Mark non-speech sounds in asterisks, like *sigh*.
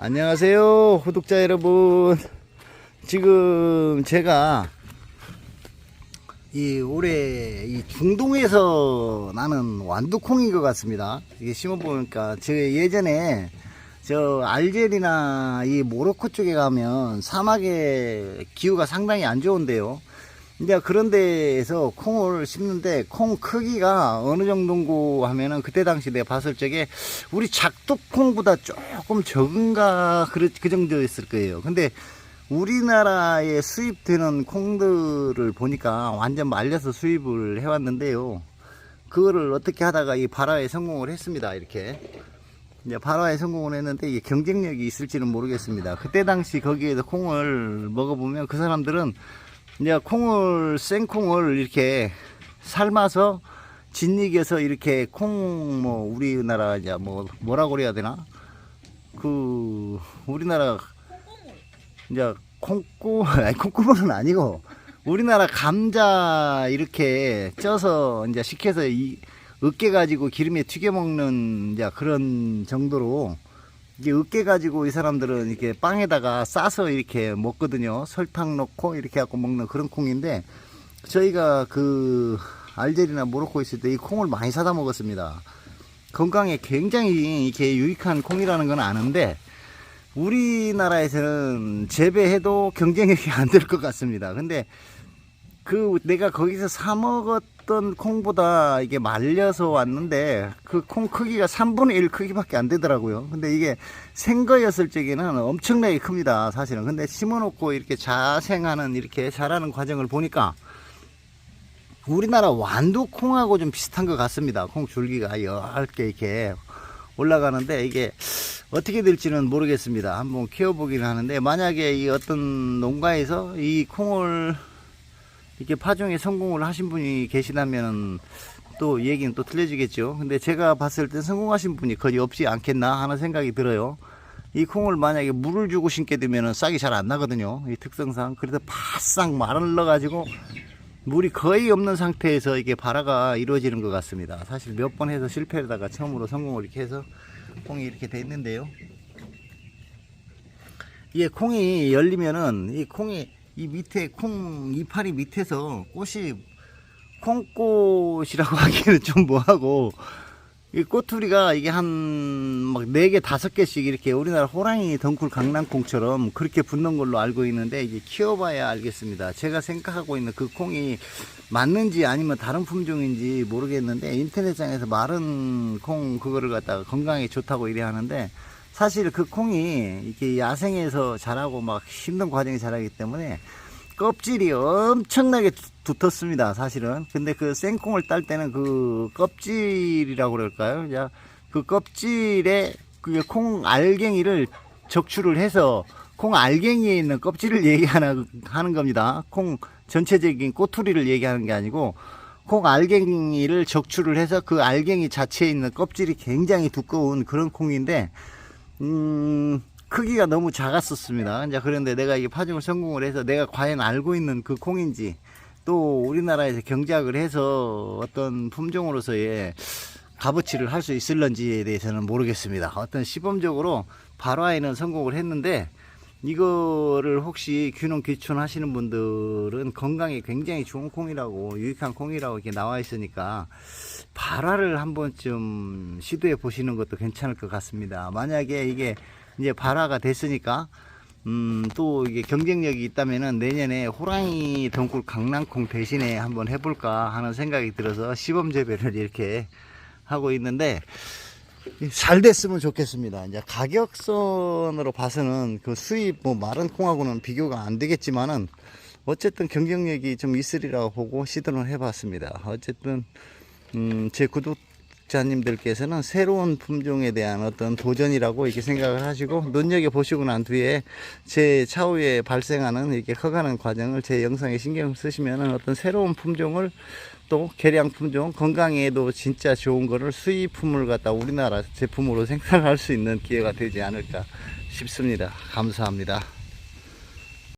안녕하세요, 구독자 여러분. 지금 제가 이 올해 이 중동에서 나는 완두콩인 것 같습니다. 이게 심어보니까 저 예전에 저 알제리나 이 모로코 쪽에 가면 사막의 기후가 상당히 안 좋은데요. 이제 그런 데에서 콩을 심는데 콩 크기가 어느 정도인고 하면은 그때 당시 내가 봤을 적에 우리 작두콩보다 조금 적은가 그, 그 정도였을 거예요. 근데 우리나라에 수입되는 콩들을 보니까 완전 말려서 수입을 해왔는데요. 그거를 어떻게 하다가 이 발화에 성공을 했습니다. 이렇게. 이제 발화에 성공을 했는데 이게 경쟁력이 있을지는 모르겠습니다. 그때 당시 거기에서 콩을 먹어보면 그 사람들은 이제 콩을 생콩을 이렇게 삶아서 진익에서 이렇게 콩 뭐 우리나라 이제 뭐 뭐라고 그래야 되나? 그 우리나라 이제 콩꾸 *laughs* 아니 콩꾸물은 아니고 우리나라 감자 이렇게 쪄서 이제 식혀서 이 으깨 가지고 기름에 튀겨 먹는 이제 그런 정도로 이게 으깨 가지고 이 사람들은 이렇게 빵에다가 싸서 이렇게 먹거든요. 설탕 넣고 이렇게 갖고 먹는 그런 콩인데 저희가 그 알제리나 모로코 있을 때 이 콩을 많이 사다 먹었습니다. 건강에 굉장히 이렇게 유익한 콩이라는 건 아는데 우리나라에서는 재배해도 경쟁력이 안 될 것 같습니다. 근데 그 내가 거기서 사 먹었던 콩보다 이게 말려서 왔는데 그 콩 크기가 3분의 1 크기밖에 안 되더라고요. 근데 이게 생거였을 적에는 엄청나게 큽니다. 사실은. 근데 심어놓고 이렇게 자생하는 이렇게 자라는 과정을 보니까 우리나라 완두콩하고 좀 비슷한 것 같습니다. 콩 줄기가 얇게 이렇게 올라가는데 이게 어떻게 될지는 모르겠습니다. 한번 키워보긴 하는데 만약에 이 어떤 농가에서 이 콩을 이렇게 파종에 성공을 하신 분이 계시다면 또 얘기는 또 틀려지겠죠. 근데 제가 봤을 때 성공하신 분이 거의 없지 않겠나 하는 생각이 들어요. 이 콩을 만약에 물을 주고 심게 되면 싹이 잘 안 나거든요. 이 특성상. 그래서 바싹 말라가지고 물이 거의 없는 상태에서 이게 발화가 이루어지는 것 같습니다. 사실 몇 번 해서 실패하다가 처음으로 성공을 이렇게 해서 콩이 이렇게 돼 있는데요. 이게 콩이 열리면은 이 콩이 이 밑에 콩 이파리 밑에서 꽃이 콩꽃이라고 *laughs* 하기에는 좀 뭐하고 이 꼬투리가 이게 한 막 네 개 다섯 개씩 이렇게 우리나라 호랑이 덩굴 강낭콩처럼 그렇게 붙는 걸로 알고 있는데 이제 키워봐야 알겠습니다. 제가 생각하고 있는 그 콩이 맞는지 아니면 다른 품종인지 모르겠는데 인터넷상에서 마른 콩 그거를 갖다가 건강에 좋다고 이래 하는데 사실 그 콩이 이렇게 야생에서 자라고 막 힘든 과정이 자라기 때문에 껍질이 엄청나게 두- 두텁습니다, 사실은. 근데 그 생콩을 딸 때는 그 껍질이라고 그럴까요? 그 껍질에 그게 콩 알갱이를 적출을 해서 콩 알갱이에 있는 껍질을 얘기하는 하는 겁니다. 콩 전체적인 꼬투리를 얘기하는 게 아니고 콩 알갱이를 적출을 해서 그 알갱이 자체에 있는 껍질이 굉장히 두꺼운 그런 콩인데 음, 크기가 너무 작았었습니다. 이제 그런데 내가 이 파종을 성공을 해서 내가 과연 알고 있는 그 콩인지 또 우리나라에서 경작을 해서 어떤 품종으로서의 값어치를 할 수 있을런지에 대해서는 모르겠습니다. 어떤 시범적으로 발화에는 성공을 했는데 이거를 혹시 귀농 귀촌 하시는 분들은 건강에 굉장히 좋은 콩이라고 유익한 콩이라고 이렇게 나와 있으니까 발화를 한 번쯤 시도해 보시는 것도 괜찮을 것 같습니다. 만약에 이게 이제 발화가 됐으니까 음, 또 이게 경쟁력이 있다면은 내년에 호랑이 덩굴 강낭콩 대신에 한번 해볼까 하는 생각이 들어서 시범 재배를 이렇게 하고 있는데 잘 됐으면 좋겠습니다. 이제 가격선으로 봐서는 그 수입 뭐 마른 콩하고는 비교가 안 되겠지만은 어쨌든 경쟁력이 좀 있으리라고 보고 시도를 해봤습니다. 어쨌든 음, 제 구독자님들께서는 새로운 품종에 대한 어떤 도전이라고 이렇게 생각을 하시고 눈여겨 보시고 난 뒤에 제 차후에 발생하는 이렇게 커가는 과정을 제 영상에 신경 쓰시면은 어떤 새로운 품종을 또 개량 품종 건강에도 진짜 좋은 거를 수입품을 갖다 우리나라 제품으로 생산할 수 있는 기회가 되지 않을까 싶습니다. 감사합니다.